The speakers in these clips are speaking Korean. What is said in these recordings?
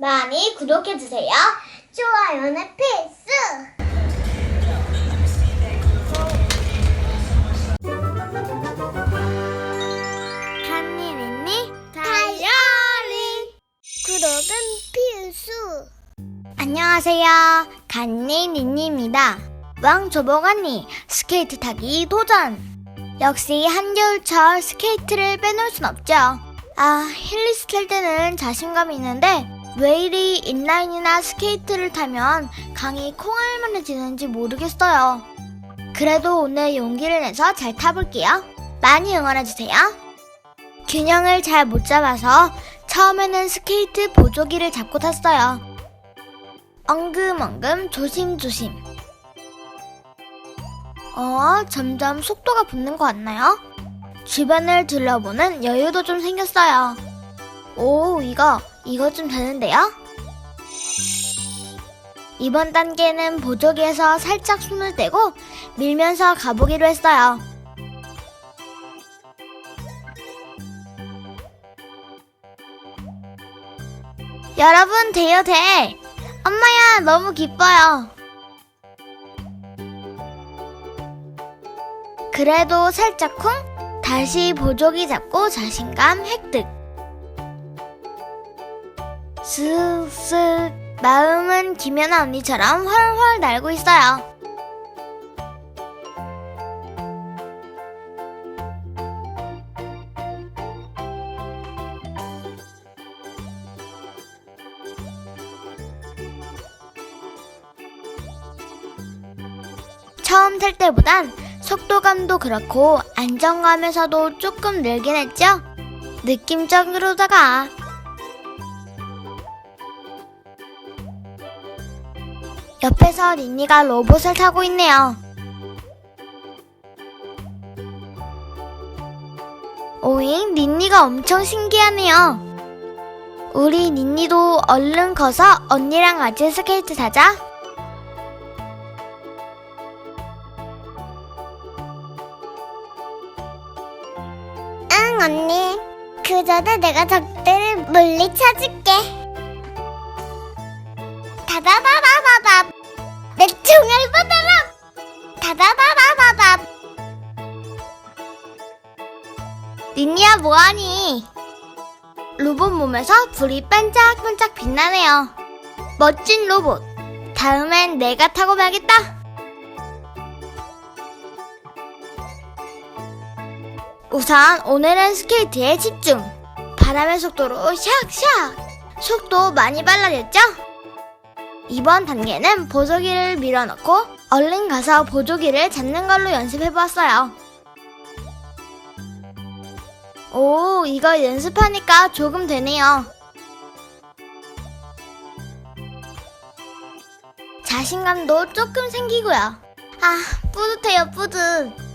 많이 구독해주세요. 좋아요는 필수! 간일 있니? 다이어리! 구독은 필수! 안녕하세요. 간니니니입니다. 왕조보간니 스케이트 타기 도전! 역시 한겨울철 스케이트를 빼놓을 순 없죠. 아, 힐리스 탈 때는 자신감이 있는데 왜 이리 인라인이나 스케이트를 타면 강이 콩알만해지는지 모르겠어요. 그래도 오늘 용기를 내서 잘 타볼게요. 많이 응원해주세요. 균형을 잘 못 잡아서 처음에는 스케이트 보조기를 잡고 탔어요. 엉금엉금 조심조심. 어, 점점 속도가 붙는 것 같나요? 주변을 둘러보는 여유도 좀 생겼어요. 오, 이거, 이거 좀 되는데요? 이번 단계는 보조기에서 살짝 손을 떼고 밀면서 가보기로 했어요. 여러분, 돼요, 돼! 엄마야, 너무 기뻐요. 그래도 살짝 쿵 다시 보조기 잡고 자신감 획득 쓱쓱 마음은 김연아 언니처럼 훨훨 날고 있어요 처음 탈 때보단 속도감도 그렇고 안정감에서도 조금 늘긴 했죠? 느낌적으로다가 옆에서 린니가 로봇을 타고 있네요. 오잉, 린니가 엄청 신기하네요. 우리 린니도 얼른 커서 언니랑 같이 스케이트 타자. 응, 언니. 그 전에 내가 적들을 물리쳐줄게. 다다다다다다. 내 총알 받아라. 다다다다다다. 니니야 뭐하니? 로봇 몸에서 불이 반짝반짝 빛나네요. 멋진 로봇. 다음엔 내가 타고 가겠다. 우선 오늘은 스케이트에 집중. 바람의 속도로 샥샥. 속도 많이 빨라졌죠? 이번 단계는 보조기를 밀어넣고 얼른 가서 보조기를 잡는 걸로 연습해보았어요. 오, 이거 연습하니까 조금 되네요. 자신감도 조금 생기고요. 아, 뿌듯해요, 뿌듯.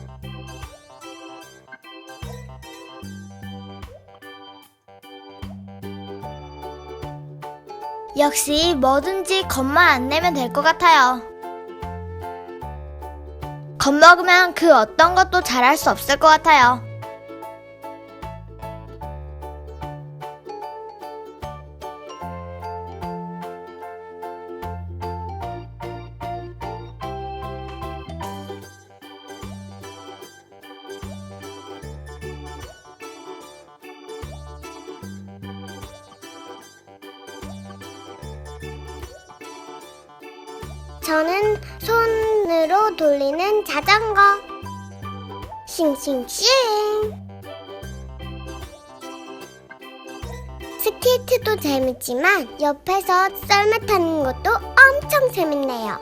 역시 뭐든지 겁만 안 내면 될 것 같아요. 겁먹으면 그 어떤 것도 잘할 수 없을 것 같아요. 저는 손으로 돌리는 자전거. 싱싱싱. 스케이트도 재밌지만 옆에서 썰매 타는 것도 엄청 재밌네요.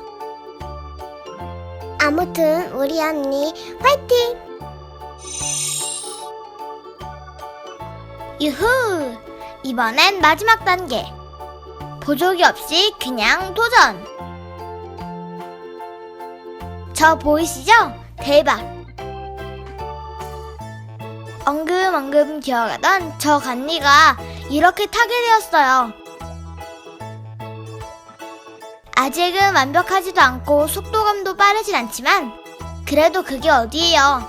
아무튼 우리 언니 화이팅! 유후! 이번엔 마지막 단계. 보조기 없이 그냥 도전! 저 보이시죠? 대박! 엉금엉금 기어가던 저 간니가 이렇게 타게 되었어요. 아직은 완벽하지도 않고 속도감도 빠르진 않지만 그래도 그게 어디예요.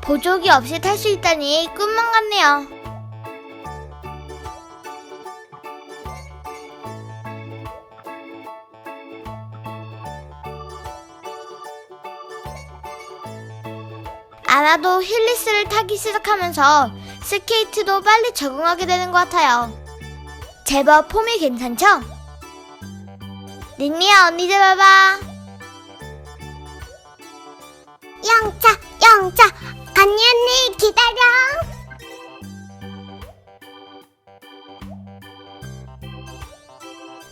보조기 없이 탈 수 있다니 꿈만 같네요. 아마도 힐리스를 타기 시작하면서 스케이트도 빨리 적응하게 되는 것 같아요. 제법 폼이 괜찮죠? 린니야 언니 좀 봐봐. 영차, 영차, 간니 언니 기다려.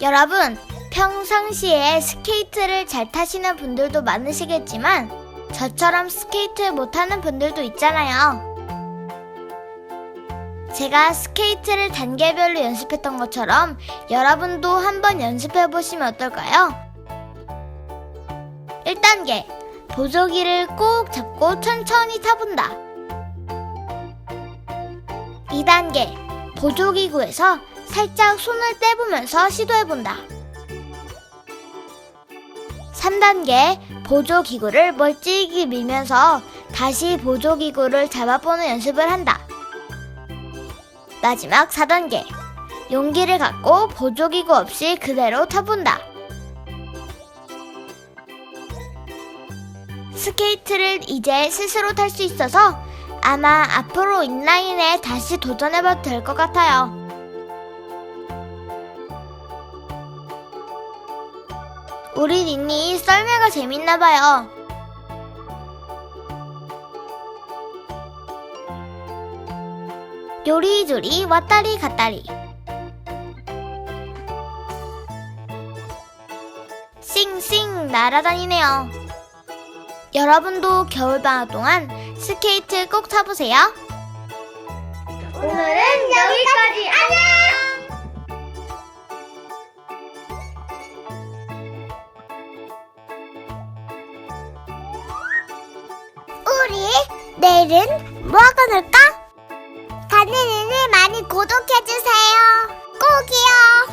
여러분, 평상시에 스케이트를 잘 타시는 분들도 많으시겠지만, 저처럼 스케이트 못하는 분들도 있잖아요. 제가 스케이트를 단계별로 연습했던 것처럼 여러분도 한번 연습해 보시면 어떨까요? 1단계, 보조기를 꼭 잡고 천천히 타본다. 2단계, 보조기구에서 살짝 손을 떼보면서 시도해본다. 3단계 보조기구를 멀찍이 밀면서 다시 보조기구를 잡아보는 연습을 한다. 마지막 4단계 용기를 갖고 보조기구 없이 그대로 타본다. 스케이트를 이제 스스로 탈 수 있어서 아마 앞으로 인라인에 다시 도전해봐도 될 것 같아요. 우리 니니 썰매가 재밌나 봐요. 요리조리 왔다리 갔다리. 싱싱 날아다니네요. 여러분도 겨울방학 동안 스케이트 꼭 타보세요. 오늘은 여기까지. 안녕. 우리 내일은 뭐 하고 놀까? 가는 이를 많이 구독해주세요. 꼭이요.